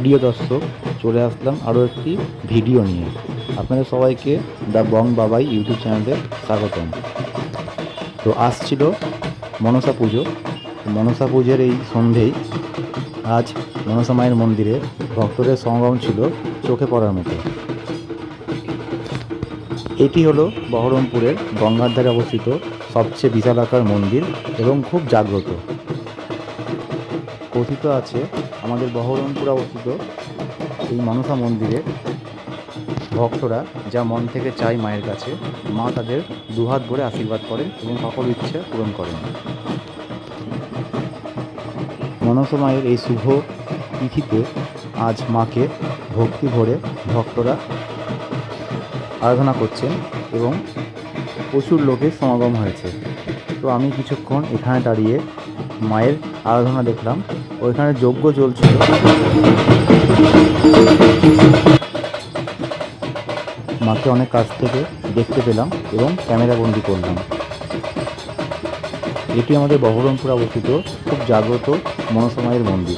প্রিয় দর্শক, চলে আসলাম আরও একটি ভিডিও নিয়ে। আপনাদের সবাইকে দ্য বং বাবাই ইউটিউব চ্যানেলে স্বাগতম। তো আসছিল মনসা পুজো। মনসা পুজোর এই সন্ধেই আজ মনসা মায়ের মন্দিরে ভক্তদের সমাগম ছিল চোখে পড়ার মতো। এটি হলো বহরমপুরের গঙ্গার ধারে অবস্থিত সবচেয়ে বিশালাকার মন্দির এবং খুব জাগ্রত। কথিত আছে, আমাদের বহরমপুরে অবস্থিত এই মনসা মন্দিরে ভক্তরা যা মন থেকে চায় মায়ের কাছে, মা তাদের দুহাত ভরে আশীর্বাদ করেন এবং সকল ইচ্ছে পূরণ করেন। মনসা মায়ের এই শুভ তিথিতে আজ মাকে ভক্তি ভরে ভক্তরা আরাধনা করছেন এবং প্রচুর লোকের সমাগম হয়েছে। তো আমি কিছুক্ষণ এখানে দাঁড়িয়ে মায়ের আরাধনা দেখলাম। ওইখানে যজ্ঞ চলছিল। মাকে অনেক কাছ থেকে দেখতে পেলাম এবং ক্যামেরা বন্দি করলাম। এটি আমাদের বহরমপুর অবস্থিত খুব জাগ্রত মনসময়ের মন্দির।